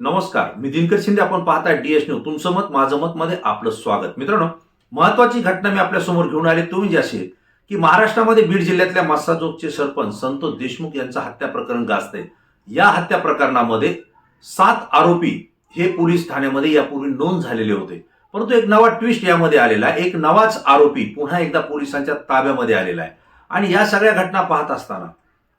नमस्कार मी दिनकर शिंदे. आपण पाहताय डीएस न्यूज तुमचं मत माझं मत मध्ये आपलं स्वागत. मित्रांनो महत्वाची घटना मी आपल्यासमोर घेऊन आले. तुम्ही म्हणजे अशी की महाराष्ट्रामध्ये बीड जिल्ह्यातल्या मस्साजोगचे सरपंच संतोष देशमुख यांचं हत्या प्रकरण गाजतंय. या हत्या प्रकरणामध्ये सात आरोपी हे पोलीस ठाण्यामध्ये यापूर्वी नोंद झालेले होते. परंतु एक नवा ट्विस्ट यामध्ये आलेला आहे. एक नवाच आरोपी पुन्हा एकदा पोलिसांच्या ताब्यामध्ये आलेला आहे. आणि या सगळ्या घटना पाहत असताना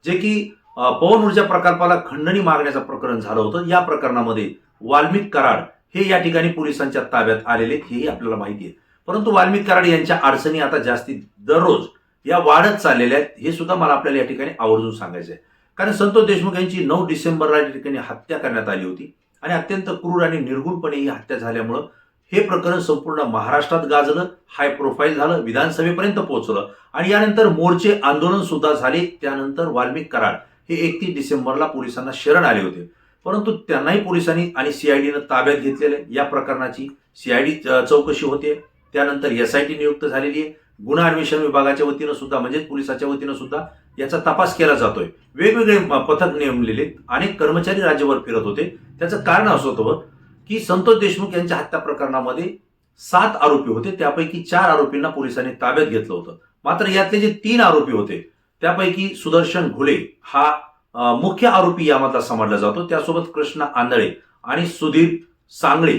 जे की पवन ऊर्जा प्रकल्पाला खंडणी मागण्याचं प्रकरण झालं होतं. या प्रकरणामध्ये वाल्मिक कराड हे या ठिकाणी पोलिसांच्या ताब्यात आलेले आहेत, हेही आपल्याला माहिती आहे. परंतु वाल्मिक कराड यांच्या अडचणी आता जास्ती दररोज या वाढत चाललेल्या आहेत हे सुद्धा मला आपल्याला या ठिकाणी आवर्जून सांगायचं आहे. कारण संतोष देशमुख यांची नऊ डिसेंबरला या ठिकाणी हत्या करण्यात आली होती आणि अत्यंत क्रूर आणि निर्गुणपणे ही हत्या झाल्यामुळं हे प्रकरण संपूर्ण महाराष्ट्रात गाजलं हाय प्रोफाईल झालं विधानसभेपर्यंत पोहोचलं. आणि यानंतर मोर्चे आंदोलन सुद्धा झाले त्यानंतर वाल्मिक कराड हे एकतीस डिसेंबरला पोलिसांना शरण आले होते. परंतु त्यांनाही पोलिसांनी आणि सीआयडीनं ताब्यात घेतलेले. या प्रकरणाची सीआयडी चौकशी होते. त्यानंतर एस आय टी नियुक्त झालेली आहे. गुन्हा अन्वेषण विभागाच्या वतीनं सुद्धा म्हणजेच पोलिसाच्या वतीनं सुद्धा याचा तपास केला जातोय. वेगवेगळे पथक नेमलेले अनेक कर्मचारी राज्यभर फिरत होते. त्याचं कारण असं होतं की संतोष देशमुख यांच्या हत्या प्रकरणामध्ये सात आरोपी होते. त्यापैकी चार आरोपींना पोलिसांनी ताब्यात घेतलं होतं. मात्र यातले जे तीन आरोपी होते त्यापैकी सुदर्शन घुले हा मुख्य आरोपी यामधला समजला जातो. त्यासोबत कृष्ण आंधळे आणि सुधीर सांगळे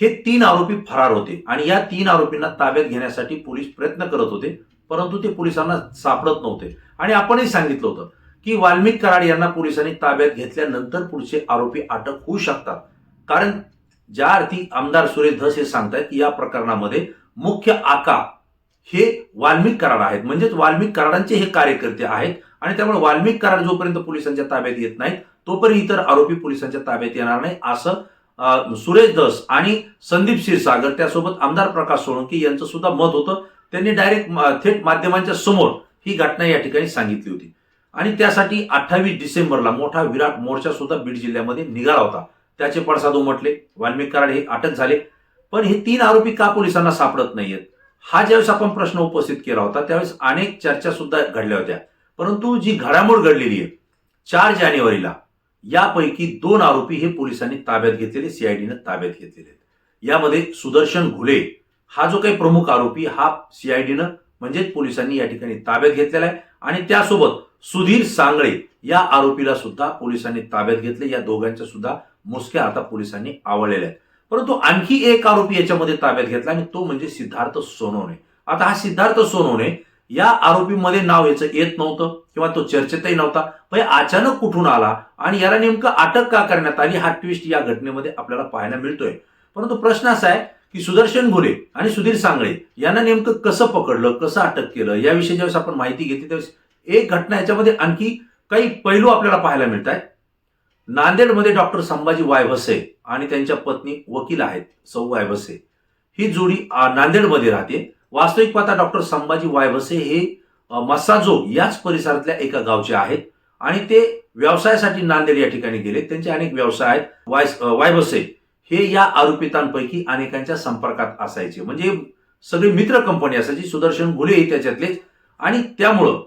हे तीन आरोपी फरार होते आणि या तीन आरोपींना ताब्यात घेण्यासाठी पोलीस प्रयत्न करत होते परंतु ते पोलिसांना सापडत नव्हते. आणि आपणही सांगितलं होतं की वाल्मिक कराड यांना पोलिसांनी ताब्यात घेतल्यानंतर पुढचे आरोपी अटक होऊ शकतात. कारण ज्या अर्थी आमदार सुरेश धस हे सांगतायत की या प्रकरणामध्ये मुख्य आका हे वाल्मिक कराड आहेत. म्हणजेच वाल्मिक कराडांचे हे कार्यकर्ते आहेत. आणि त्यामुळे वाल्मिक कराड जोपर्यंत पोलिसांच्या ताब्यात येत नाहीत तोपर्यंत इतर आरोपी पोलिसांच्या ताब्यात येणार नाही. असं सुरेश दस आणि संदीप क्षीरसागर त्यासोबत आमदार प्रकाश सोळंकी यांचं सुद्धा मत होतं. त्यांनी डायरेक्ट थेट माध्यमांच्या समोर ही घटना या ठिकाणी सांगितली होती. आणि त्यासाठी अठ्ठावीस डिसेंबरला मोठा विराट मोर्चा सुद्धा बीड जिल्ह्यामध्ये निघाला होता. त्याचे पडसाद उमटले. वाल्मिक कराड हे अटक झाले. पण हे तीन आरोपी का पोलिसांना सापडत नाहीयेत? हा ज्यावेळेस आपण प्रश्न उपस्थित केला होता त्यावेळेस अनेक चर्चा सुद्धा घडल्या होत्या. परंतु जी घडामोड घडलेली आहे चार जानेवारीला यापैकी दोन आरोपी हे पोलिसांनी ताब्यात घेतलेले सीआयडीनं ताब्यात घेतलेले आहेत. यामध्ये सुदर्शन घुले हा जो काही प्रमुख आरोपी हा सीआयडीनं म्हणजेच पोलिसांनी या ठिकाणी ताब्यात घेतलेला आहे. आणि त्यासोबत सुधीर सांगळे या आरोपीला सुद्धा पोलिसांनी ताब्यात घेतले. या दोघांच्या सुद्धा मुसक्या आता पोलिसांनी आवळलेल्या आहेत. परंतु आणखी एक आरोपी याच्यामध्ये ताब्यात घेतला आणि तो म्हणजे सिद्धार्थ सोनवणे. आता हा सिद्धार्थ सोनवणे या आरोपीमध्ये नाव याचं येत नव्हतं किंवा तो चर्चेतही नव्हता पण अचानक कुठून आला आणि याला नेमकं अटक का करण्यात आली हा ट्विस्ट या घटनेमध्ये आपल्याला पाहायला मिळतोय. परंतु प्रश्न असा आहे की सुदर्शन घोले आणि सुधीर सांगळे यांना नेमकं कसं पकडलं कसं अटक केलं याविषयी ज्यावेळेस आपण माहिती घेतली त्यावेळेस एक घटना याच्यामध्ये आणखी काही पैलू आपल्याला पाहायला मिळत आहेत नांदेडमध्ये डॉक्टर संभाजी वायभसे आणि त्यांच्या पत्नी वकील आहेत सौ वायभसे ही जोडी नांदेडमध्ये राहते. वास्तविक पाहता डॉक्टर संभाजी वायभसे हे मसाजो याच परिसरातल्या एका गावचे आहेत आणि ते व्यवसायासाठी नांदेड या ठिकाणी गेले. त्यांचे अनेक व्यवसाय आहेत. वाय वायभसे हे या आरोपितांपैकी अनेकांच्या संपर्कात असायचे. म्हणजे सगळी मित्र कंपनी असायची. सुदर्शन घुले त्याच्यातलेच आणि त्यामुळं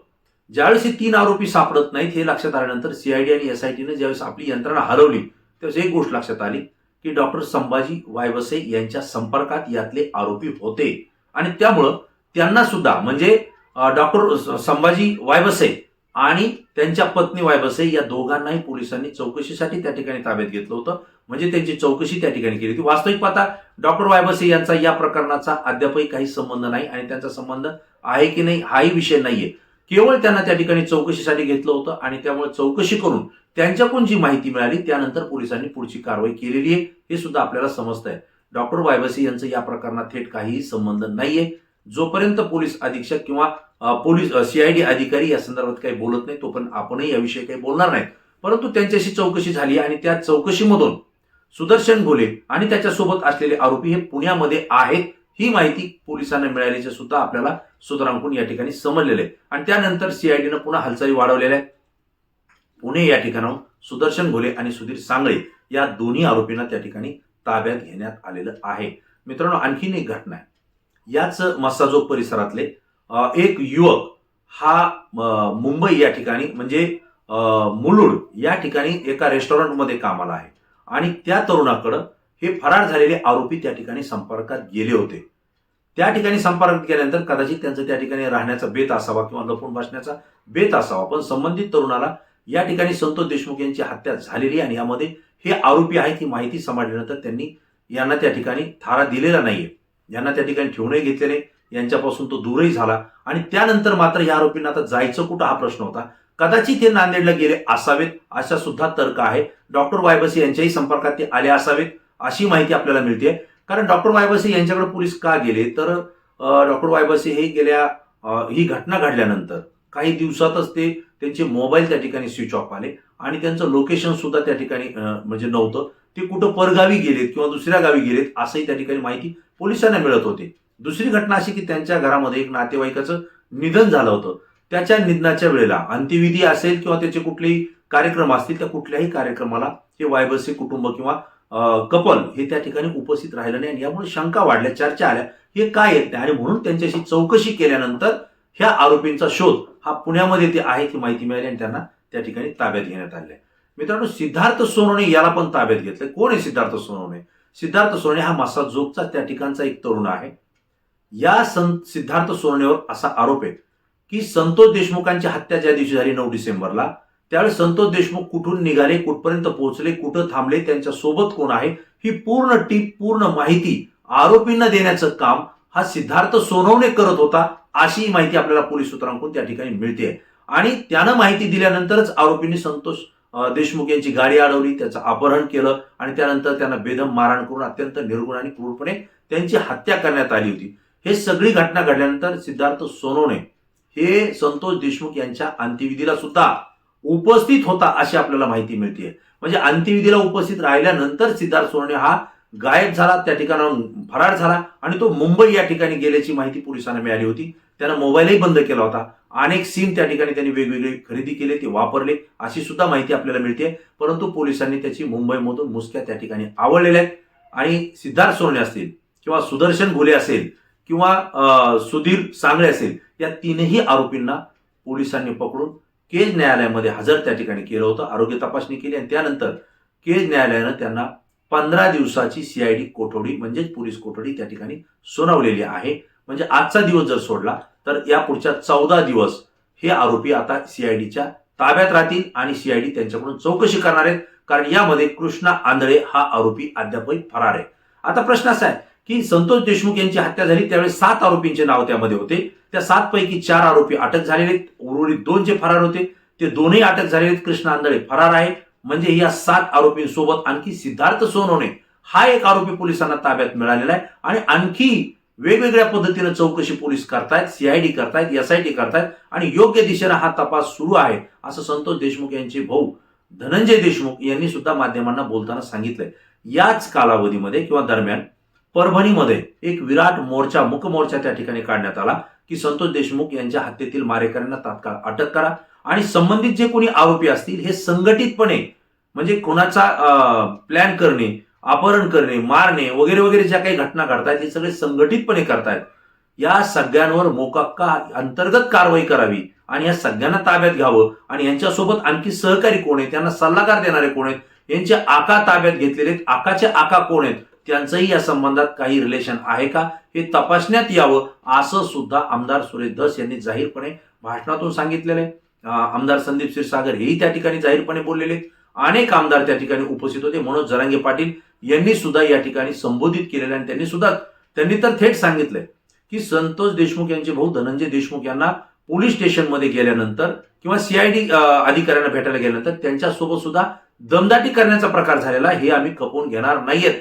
ज्यावेळेस हे तीन आरोपी सापडत नाहीत हे लक्षात आल्यानंतर सीआयडी आणि एसआयटीनं ज्यावेळेस आपली यंत्रणा हरवली त्यावेळेस एक गोष्ट लक्षात आली की डॉक्टर संभाजी वायवसे यांच्या संपर्कात यातले आरोपी होते. आणि त्यामुळं त्यांना सुद्धा म्हणजे डॉक्टर संभाजी वायवसे आणि त्यांच्या पत्नी वायबसे या दोघांनाही पोलिसांनी चौकशीसाठी त्या ठिकाणी ताब्यात घेतलं होतं. म्हणजे त्यांची चौकशी त्या ठिकाणी केली होती. वास्तविक पाहता डॉक्टर वायबसे यांचा या प्रकरणाचा अद्यापही काही संबंध नाही आणि त्यांचा संबंध आहे की नाही हाही विषय नाहीये. केवळ त्यांना त्या ठिकाणी चौकशीसाठी घेतलं होतं आणि त्यामुळे चौकशी करून त्यांच्याकडून जी माहिती मिळाली त्यानंतर पोलिसांनी पुढची कारवाई केलेली आहे हे सुद्धा आपल्याला समजतंय. डॉक्टर वायबसी यांचं या प्रकरणात थेट काहीही संबंध नाहीये. जोपर्यंत पोलीस अधीक्षक किंवा पोलीस सीआयडी अधिकारी या संदर्भात काही बोलत नाही तोपर्यंत आपणही याविषयी काही बोलणार नाही. परंतु त्यांच्याशी चौकशी झाली आणि त्या चौकशीमधून सुदर्शन घोले आणि त्याच्यासोबत असलेले आरोपी हे पुण्यामध्ये आहेत. ही माहिती पोलिसांना मिळाल्याचे सुद्धा आपल्याला सूत्रांकडून या ठिकाणी समजलेले आहे. आणि त्यानंतर सीआयडीनं पुन्हा हालचाली वाढवलेल्या आहेत. पुणे या ठिकाणाहून सुदर्शन घोले आणि सुधीर सांगळे या दोन्ही आरोपींना त्या ठिकाणी ताब्यात घेण्यात आलेलं आहे. मित्रांनो आणखीन एक घटना आहे. याच मस्साजोग परिसरातले एक युवक हा मुंबई या ठिकाणी म्हणजे मुलुड या ठिकाणी एका रेस्टॉरंटमध्ये कामाला आहे. आणि त्या तरुणाकडं हे फरार झालेले आरोपी त्या ठिकाणी संपर्कात गेले होते. त्या ठिकाणी संपर्कात गेल्यानंतर कदाचित त्यांचं त्या ठिकाणी राहण्याचा बेत असावा किंवा लपून बसण्याचा बेत असावा. पण संबंधित तरुणाला या ठिकाणी संतोष देशमुख यांची हत्या झालेली आणि यामध्ये हे आरोपी आहेत ही माहिती समाजल्यानंतर त्यांनी यांना त्या ठिकाणी थारा दिलेला नाहीये. यांना त्या ठिकाणी ठेवूनही घेतलेले यांच्यापासून तो दूरही झाला. आणि त्यानंतर मात्र या आरोपींना आता जायचं कुठं हा प्रश्न होता? कदाचित हे नांदेडला गेले असावेत अशा सुद्धा तर्क आहे. डॉक्टर वायबसी यांच्याही संपर्कात ते आले असावेत. अशी माहिती आपल्याला मिळते कारण डॉक्टर वायबसे यांच्याकडे पोलीस का गेले? तर डॉक्टर वायबसे हे गेल्या ही घटना घडल्यानंतर काही दिवसातच ते त्यांचे मोबाईल त्या ठिकाणी स्विच ऑफ आले आणि त्यांचं लोकेशन सुद्धा त्या ठिकाणी म्हणजे नव्हतं. ते कुठं परगावी गेलेत किंवा दुसऱ्या गावी गेलेत असंही त्या ठिकाणी माहिती पोलिसांना मिळत होते. दुसरी घटना अशी की त्यांच्या घरामध्ये एक नातेवाईकाचं निधन झालं होतं. त्याच्या निधनाच्या वेळेला अंत्यविधी असेल किंवा त्याचे कुठलेही कार्यक्रम असतील त्या कुठल्याही कार्यक्रमाला हे वायबसे कुटुंब किंवा कपल हे त्या ठिकाणी उपस्थित राहिलं नाही आणि यामुळे शंका वाढल्या चर्चा आल्या. हे काय येत नाही आणि म्हणून त्यांच्याशी चौकशी केल्यानंतर ह्या आरोपींचा शोध हा पुण्यामध्ये ते आहे ही माहिती मिळाली आणि त्यांना त्या ठिकाणी ताब्यात घेण्यात आले मित्रांनो सिद्धार्थ सोनवणे याला पण ताब्यात घेतलंय. कोण आहे सिद्धार्थ सोनवणे? सिद्धार्थ सोनवणे हा मासा जोगचा त्या ठिकाणचा एक तरुण आहे. या सं सिद्धार्थ सोनवणेवर असा आरोप आहे की संतोष देशमुखांची हत्या ज्या दिवशी झाली नऊ डिसेंबरला त्यावेळेस संतोष देशमुख कुठून निघाले कुठपर्यंत पोहोचले कुठं थांबले त्यांच्यासोबत कोण आहे ही पूर्ण टीप पूर्ण माहिती आरोपींना देण्याचं काम हा सिद्धार्थ सोनवणे करत होता अशी माहिती आपल्याला पोलीस सूत्रांकडून त्या ठिकाणी मिळते. आणि त्यानं माहिती दिल्यानंतरच आरोपींनी संतोष देशमुख यांची गाडी अडवली त्याचं अपहरण केलं आणि त्यानंतर त्यांना बेदम मारहाण करून अत्यंत निर्गुण आणि क्रूरपणे त्यांची हत्या करण्यात आली होती. हे सगळी घटना घडल्यानंतर सिद्धार्थ सोनवणे हे संतोष देशमुख यांच्या अंत्यविधीला सुद्धा उपस्थित होता अशी आपल्याला माहिती मिळते म्हणजे अंत्यविधीला उपस्थित राहिल्यानंतर सिद्धार्थ सोने हा गायब झाला त्या ठिकाणाहून फरार झाला आणि तो मुंबई या ठिकाणी गेल्याची माहिती पोलिसांना मिळाली होती. त्यानं मोबाईलही बंद केला होता. अनेक सिम त्या ठिकाणी त्यांनी वेगवेगळे खरेदी केले ते वापरले अशी सुद्धा माहिती आपल्याला मिळते. परंतु पोलिसांनी त्याची मुंबईमधून मुसक्या त्या ठिकाणी आवडलेल्या आहेत. आणि सिद्धार्थ सोने असतील किंवा सुदर्शन घुले असेल किंवा सुधीर सांगळे असेल या तीनही आरोपींना पोलिसांनी पकडून केज न्यायालयामध्ये हजर त्या ठिकाणी केलं होतं. आरोग्य तपासणी केली आणि त्यानंतर केज न्यायालयानं त्यांना पंधरा दिवसाची सीआयडी कोठडी म्हणजेच पोलीस कोठडी त्या ठिकाणी सुनावलेली आहे. म्हणजे आजचा दिवस जर सोडला तर या पुढच्या चौदा दिवस हे आरोपी आता सीआयडीच्या ताब्यात राहतील आणि सीआयडी त्यांच्याकडून चौकशी करणार आहेत. कारण यामध्ये कृष्णा आंधळे हा आरोपी अद्यापही फरार आहे. आता प्रश्न असा आहे की संतोष देशमुख यांची हत्या झाली त्यावेळी सात आरोपींचे नाव त्यामध्ये होते त्या सात पैकी चार आरोपी अटक झालेले आहेत. उर्वरित दोन जे फरार होते ते दोनही अटक झालेले आहेत. कृष्णा आंधळे फरार आहे म्हणजे या सात आरोपींसोबत आणखी सिद्धार्थ सोनवणे हा एक आरोपी पोलिसांना ताब्यात मिळालेला आहे आणि आणखी वेगवेगळ्या पद्धतीनं चौकशी पोलीस करतायत सीआयडी करतायत एसआयटी करतायत आणि योग्य दिशेनं हा तपास सुरू आहे असं संतोष देशमुख यांचे भाऊ धनंजय देशमुख यांनी सुद्धा माध्यमांना बोलताना सांगितलंय याच कालावधीमध्ये किंवा दरम्यान परभणीमध्ये एक विराट मोर्चा मुकमोर्चा त्या ठिकाणी काढण्यात आला की संतोष देशमुख यांच्या हत्येतील मारेकऱ्यांना तात्काळ अटक करा. आणि संबंधित जे कोणी आरोपी असतील हे संघटितपणे म्हणजे कोणाचा प्लॅन करणे अपहरण करणे मारणे वगैरे वगैरे ज्या काही घटना घडतायत हे सगळे संघटितपणे करतायत. या सगळ्यांवर मोकाक्का अंतर्गत कारवाई करावी आणि या सगळ्यांना ताब्यात घ्यावं. आणि यांच्यासोबत आणखी सहकारी कोण आहेत? त्यांना सल्लागार देणारे कोण आहेत? यांचे आका ताब्यात घेतलेले आहेत. आकाचे आका कोण आहेत? त्यांचंही या संबंधात काही रिलेशन आहे का? हे तपासण्यात यावं असं सुद्धा आमदार सुरेश धस यांनी जाहीरपणे भाषणातून सांगितलेलं आहे. आमदार संदीप क्षीरसागर हेही त्या ठिकाणी जाहीरपणे बोललेले अनेक आमदार त्या ठिकाणी उपस्थित होते. मनोज जरांगे पाटील यांनी सुद्धा या ठिकाणी संबोधित केलेलं आणि त्यांनी सुद्धा त्यांनी तर थेट सांगितलंय की संतोष देशमुख यांचे भाऊ धनंजय देशमुख यांना पोलीस स्टेशनमध्ये गेल्यानंतर किंवा सीआयडी अधिकाऱ्यांना भेटायला गेल्यानंतर त्यांच्यासोबत सुद्धा दमदाटी करण्याचा प्रकार झालेला हे आम्ही खपवून घेणार नाहीयेत.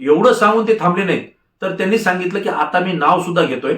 एवढं सांगून ते थांबले नाहीत. तर त्यांनी सांगितलं की आता मी नाव सुद्धा घेतोय.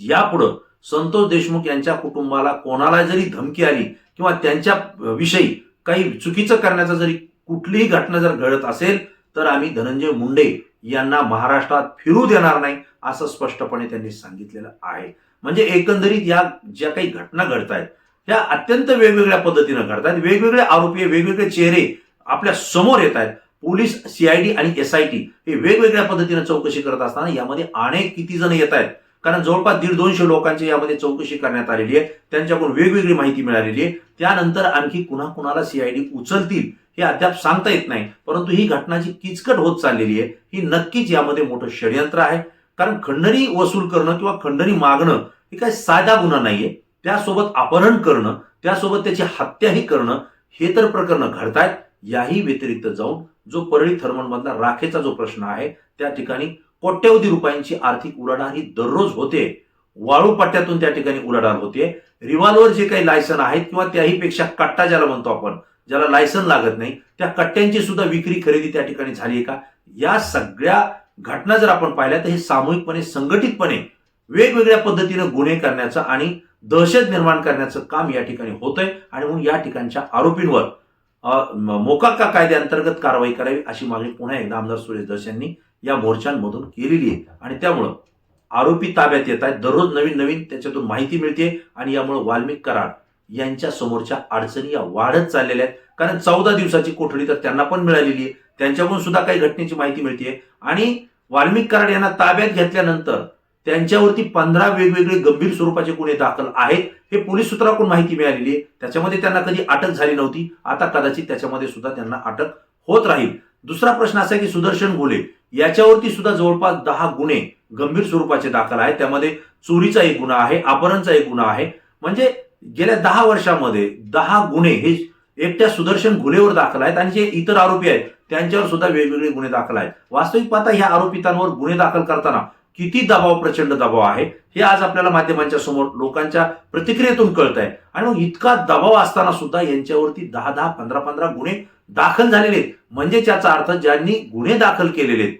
यापुढं संतोष देशमुख यांच्या कुटुंबाला कोणाला जरी धमकी आली किंवा त्यांच्या विषयी काही चुकीचं करण्याचा जरी कुठलीही घटना जर घडत असेल तर आम्ही धनंजय मुंडे यांना महाराष्ट्रात फिरू देणार नाही असं स्पष्टपणे त्यांनी सांगितलेलं आहे. म्हणजे एकंदरीत या ज्या काही घटना घडत आहेत ह्या अत्यंत वेगवेगळ्या पद्धतीनं घडतात वेगवेगळे आरोपी वेगवेगळे चेहरे आपल्यासमोर येत आहेत पोलीस सीआयडी आणि एसआयटी हे वेगवेगळ्या पद्धतीनं चौकशी करत असताना यामध्ये अनेक किती जण येत आहेत. कारण जवळपास दीड दोनशे लोकांची यामध्ये चौकशी करण्यात आलेली आहे. त्यांच्याकडून वेगवेगळी माहिती मिळालेली आहे. त्यानंतर आणखी कुणा कुणाला सीआयडी उचलतील हे अद्याप सांगता येत नाही. परंतु ही घटना जी किचकट होत चाललेली आहे. ही नक्कीच यामध्ये मोठं षडयंत्र आहे. कारण खंडणी वसूल करणं किंवा खंडणी मागणं हे काही साधा गुन्हा नाहीये. त्यासोबत अपहरण करणं त्यासोबत त्याची हत्याही करणं हे तर प्रकरणं घडतायत. याही व्यतिरिक्त जाऊन जो परळी थर्मलमधला राखेचा जो प्रश्न आहे त्या ठिकाणी कोट्यवधी रुपयांची आर्थिक उलाढाल ही दररोज होते. वाळू पट्ट्यातून त्या ठिकाणी उलाढाल होते. रिव्हॉल्वर जे काही लायसन आहेत किंवा त्याही पेक्षा कट्टा ज्याला म्हणतो आपण ज्याला लायसन लागत नाही त्या कट्ट्यांची सुद्धा विक्री खरेदी त्या ठिकाणी झाली आहे का? या सगळ्या घटना जर आपण पाहिल्या तर हे सामूहिकपणे संघटितपणे वेगवेगळ्या पद्धतीनं गुन्हे करण्याचं आणि दहशत निर्माण करण्याचं काम या ठिकाणी होतंय आणि म्हणून या ठिकाणच्या आरोपींवर मोकाका कायद्याअंतर्गत कारवाई करावी अशी मागणी पुन्हा एकदा आमदार सुरेश दस यांनी या मोर्चांमधून केलेली आहे. आणि त्यामुळं आरोपी ताब्यात येत आहेत. दररोज नवीन नवीन त्याच्यातून माहिती मिळते आणि यामुळे वाल्मिक कराड यांच्या समोरच्या अडचणी या वाढत चाललेल्या आहेत. कारण चौदा दिवसाची कोठडी तर त्यांना पण मिळालेली आहे. त्यांच्याकडून सुद्धा काही घटनेची माहिती मिळते आणि वाल्मिक कराड यांना ताब्यात घेतल्यानंतर त्यांच्यावरती पंधरा वेगवेगळे गंभीर स्वरूपाचे गुन्हे दाखल आहेत. हे पोलीस सूत्राकडून माहिती मिळालेली आहे. त्याच्यामध्ये त्यांना कधी अटक झाली नव्हती. आता कदाचित त्याच्यामध्ये सुद्धा त्यांना अटक होत राहील. दुसरा प्रश्न असा की सुदर्शन गोले याच्यावरती सुद्धा जवळपास दहा गुन्हे गंभीर स्वरूपाचे दाखल आहेत. त्यामध्ये चोरीचा एक गुन्हा आहे अपहरणचा एक गुन्हा आहे. म्हणजे गेल्या दहा वर्षामध्ये दहा गुन्हे हे एकट्या सुदर्शन गुन्हेवर दाखल आहेत आणि जे इतर आरोपी आहेत त्यांच्यावर सुद्धा वेगवेगळे गुन्हे दाखल आहेत. वास्तविक पाहता ह्या आरोपितांवर गुन्हे दाखल करताना किती दबाव प्रचंड दबाव आहे हे आज आपल्याला माध्यमांच्या समोर लोकांच्या प्रतिक्रियेतून कळत आहे आणि मग इतका दबाव असताना सुद्धा यांच्यावरती दहा दहा पंधरा पंधरा गुन्हे दाखल झालेले आहेत. म्हणजे त्याचा अर्थ ज्यांनी गुन्हे दाखल केलेले आहेत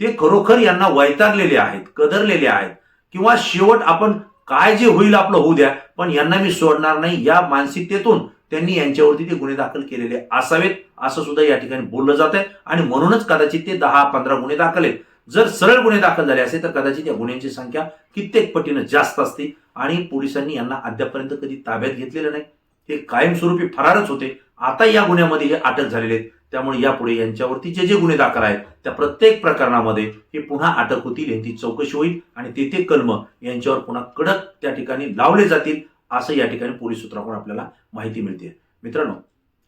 ते खरोखर यांना वैतागलेले आहेत कदरलेले आहेत. किंवा शेवट आपण काय जे होईल आपलं होऊ द्या पण यांना मी सोडणार नाही या मानसिकतेतून त्यांनी यांच्यावरती ते गुन्हे दाखल केलेले असावेत असं सुद्धा या ठिकाणी बोललं जात आहे आणि म्हणूनच कदाचित ते दहा पंधरा गुन्हे दाखल आहेत. जर सरळ गुन्हे दाखल झाले असेल तर कदाचित या गुन्ह्यांची संख्या कित्येक पटीनं जास्त असते. आणि पोलिसांनी यांना अद्यापर्यंत कधी ताब्यात घेतलेलं नाही. हे कायमस्वरूपी फरारच होते. आता या गुन्ह्यामध्ये हे अटक झालेले आहेत. त्यामुळे यापुढे यांच्यावरती जे जे गुन्हे दाखल आहेत त्या प्रत्येक प्रकरणामध्ये हे पुन्हा अटक होतील यांची चौकशी होईल आणि ते ते कलम यांच्यावर पुन्हा कडक त्या ठिकाणी लावले जातील असं या ठिकाणी पोलीस सूत्राकडून आपल्याला माहिती मिळते. मित्रांनो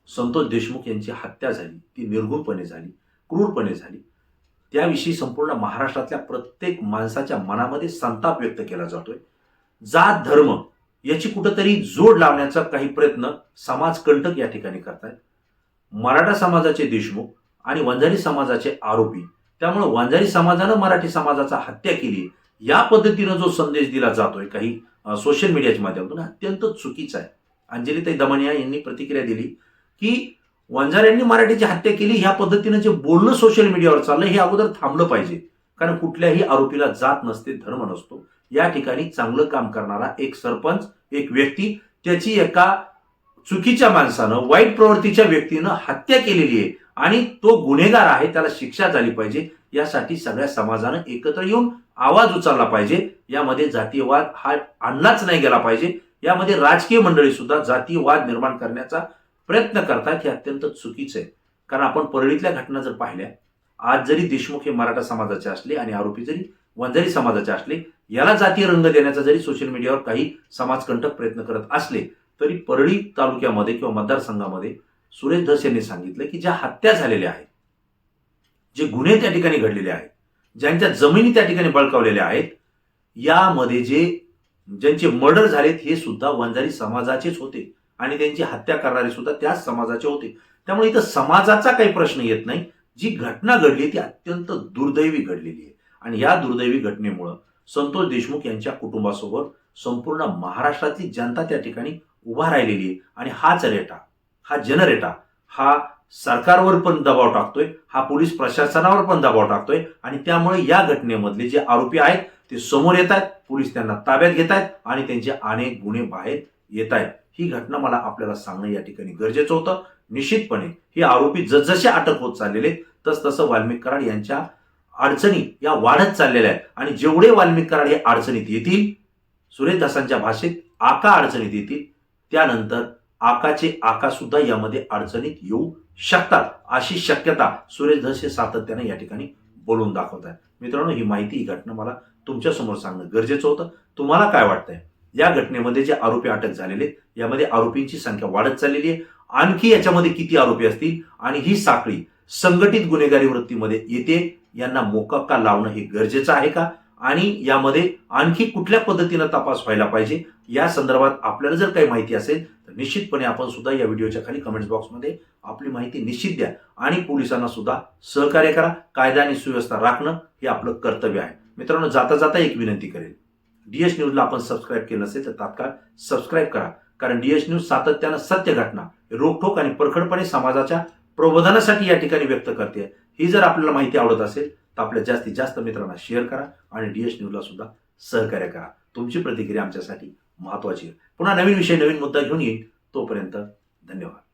संतोष देशमुख यांची हत्या झाली. ती निर्गुणपणे झाली क्रूरपणे झाली. त्याविषयी संपूर्ण महाराष्ट्रातल्या प्रत्येक माणसाच्या मनामध्ये संताप व्यक्त केला जातोय. जात धर्म याची कुठंतरी जोड लावण्याचा काही प्रयत्न समाजकंटक या ठिकाणी करतायत. मराठा समाजाचे देशमुख आणि वंजारी समाजाचे आरोपी. त्यामुळे वंजारी समाजानं मराठी समाजाचा हत्या केली या पद्धतीनं जो संदेश दिला जातोय काही सोशल मीडियाच्या माध्यमातून अत्यंत चुकीचा आहे. अंजलीताई दमनिया यांनी प्रतिक्रिया दिली की वंजाऱ्यांनी मराठीची हत्या केली ह्या पद्धतीनं जे बोलणं सोशल मीडियावर चाललं हे अगोदर थांबलं पाहिजे. कारण कुठल्याही आरोपीला जात नसते धर्म नसतो. या ठिकाणी चांगलं काम करणारा एक सरपंच एक व्यक्ती त्याची एका चुकीच्या माणसानं वाईट प्रवृत्तीच्या व्यक्तीनं हत्या केलेली आहे. आणि तो गुन्हेगार आहे त्याला शिक्षा झाली पाहिजे. यासाठी सगळ्या समाजानं एकत्र येऊन आवाज उचलला पाहिजे. यामध्ये जातीयवाद हा आणलाच नाही गेला पाहिजे. यामध्ये राजकीय मंडळी सुद्धा जातीयवाद निर्माण करण्याचा प्रयत्न करतात हे अत्यंत चुकीचं आहे. कारण आपण परळीतल्या घटना जर पाहिल्या आज जरी देशमुख हे मराठा समाजाचे असले आणि आरोपी जरी वंजारी समाजाचे असले याला जातीय रंग देण्याचा जरी सोशल मीडियावर काही समाजकंटक प्रयत्न करत असले तरी परळी तालुक्यामध्ये किंवा मतदारसंघामध्ये सुरेश धस यांनी सांगितलं की ज्या हत्या झालेल्या आहेत जे गुन्हे त्या ठिकाणी घडलेले आहेत ज्यांच्या जमिनी त्या ठिकाणी बळकावलेल्या आहेत यामध्ये जे ज्यांचे मर्डर झालेत हे सुद्धा वंजारी समाजाचेच होते. आणि त्यांची हत्या करणारे सुद्धा त्याच समाजाचे होते. त्यामुळे इथं समाजाचा काही प्रश्न येत नाही. जी घटना घडली ती अत्यंत दुर्दैवी घडलेली आहे. आणि या दुर्दैवी घटनेमुळं संतोष देशमुख यांच्या कुटुंबासोबत संपूर्ण महाराष्ट्रातली जनता त्या ठिकाणी उभा राहिलेली आहे. आणि हाच रेटा हा जनरेटा हा सरकारवर पण दबाव टाकतोय हा पोलीस प्रशासनावर पण दबाव टाकतोय. आणि त्यामुळे या घटनेमधले जे आरोपी आहेत ते समोर येत आहेत पोलीस त्यांना ताब्यात घेत आहेत आणि त्यांचे अनेक गुन्हे बाहेर येत आहेत. ही घटना मला आपल्याला सांगणं या ठिकाणी गरजेचं होतं. निश्चितपणे हे आरोपी जसजसे अटक होत चाललेले तस तसं वाल्मिक कराड यांच्या अडचणी या वाढत चाललेल्या आहेत. आणि जेवढे वाल्मिक कराड या अडचणीत येतील सुरेश दासांच्या भाषेत आका अडचणीत येतील त्यानंतर आकाचे आका सुद्धा यामध्ये अडचणीत येऊ शकतात अशी शक्यता सुरेश धस हे सातत्याने या ठिकाणी बोलून दाखवत आहेत. मित्रांनो ही माहिती ही घटना मला तुमच्यासमोर सांगणं गरजेचं होतं. तुम्हाला काय वाटतंय? या घटनेमध्ये जे आरोपी अटक झालेले आहेत, यामध्ये आरोपींची संख्या वाढत चाललेली आहे. आणखी याच्यामध्ये किती आरोपी असतील आणि ही साखळी संघटित गुन्हेगारी वृत्तीमध्ये येते यांना मोकाक्का लावणं हे गरजेचं आहे का? आणि यामध्ये आणखी कुठल्या पद्धतीनं तपास व्हायला पाहिजे? या संदर्भात आपल्याला जर काही माहिती असेल तर निश्चितपणे आपण सुद्धा या व्हिडिओच्या खाली कमेंट्स बॉक्समध्ये आपली माहिती निश्चित द्या आणि पोलिसांना सुद्धा सहकार्य करा. कायदा आणि सुव्यवस्था राखणं हे आपलं कर्तव्य आहे. मित्रांनो जाता जाता एक विनंती करेल डीएस न्यूजला आपण सबस्क्राईब केलं नसेल तर तात्काळ सबस्क्राईब करा. कारण डीएस न्यूज सातत्यानं सत्य घटना रोखोक आणि परखडपणे समाजाच्या प्रबोधनासाठी या ठिकाणी व्यक्त करते. ही जर आपल्याला माहिती आवडत असेल तर आपल्या जास्तीत जास्त मित्रांना शेअर करा आणि डीएस न्यूजला सुद्धा सहकार्य करा. तुमची प्रतिक्रिया आमच्यासाठी महत्वाची आहे. पुन्हा नवीन विषय नवीन मुद्दा घेऊन येईल तोपर्यंत धन्यवाद.